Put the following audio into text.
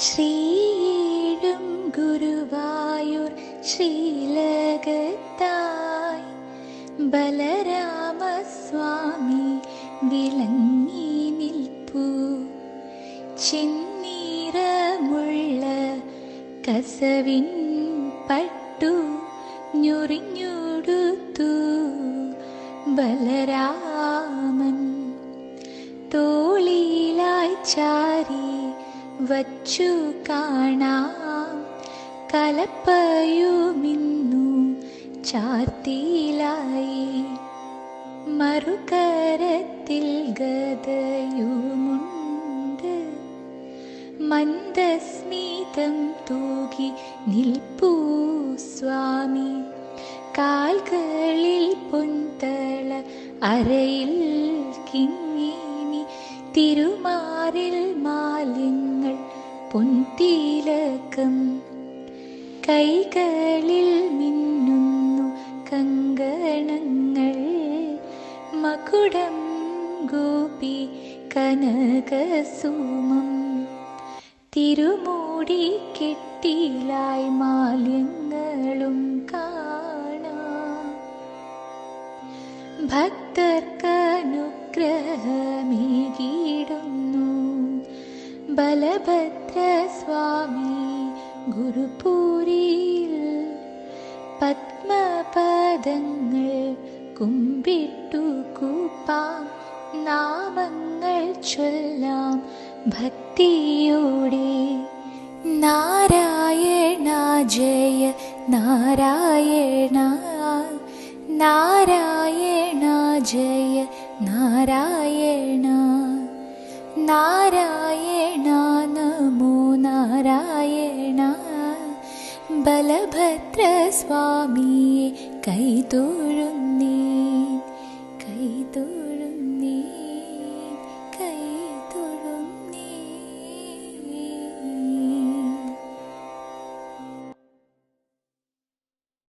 ശ്രീയേഴും ഗുരുവായൂർ ശ്രീലകത്തായി ബലരാമസ്വാമി വിളങ്ങി നിൽപ്പൂ. ചെന്നീറമുള്ള കസവിൻ പട്ടു ഞൊറിഞ്ഞുടുത്തു. ബലരാമൻ വച്ചു കാണാം. കലപ്പയുമിന്നു ചാർത്തിയിലായി മറുകരത്തിൽ ഗതയുമുണ്ട് മന്ദസ്മിതം തൂകി നിൽപ്പൂ സ്വാമി. കാൽകളിൽ പൊന്തള അരയിൽ കിങ്ങിനി തിരുമാറിൽ മാലിങ്ങൾ പൊന്തിലകം കൈകളിൽ മിന്നുന്നു കങ്കണങ്ങൾ. മകുടം ഗോപി കനകസുമം തിരുമൂടി കെട്ടിലായി മാലിന്യങ്ങളും കാണാം. ഭക്തർക്കനുഗ്രഹമേകിടുന്നു ബലഭദ്ര സ്വാമി ഗുരുപൂരിയിൽ പത്മപദങ്ങൾ കുമ്പിട്ടു കൂപ്പാം. നാമങ്ങൾ ചൊല്ലാം ഭക്തിയോടെ നാരായണ ജയ നാരായണ നാരായണ जय नारायण। नारायण नमो नारायण। बलभद्रस्वामी कैतूर्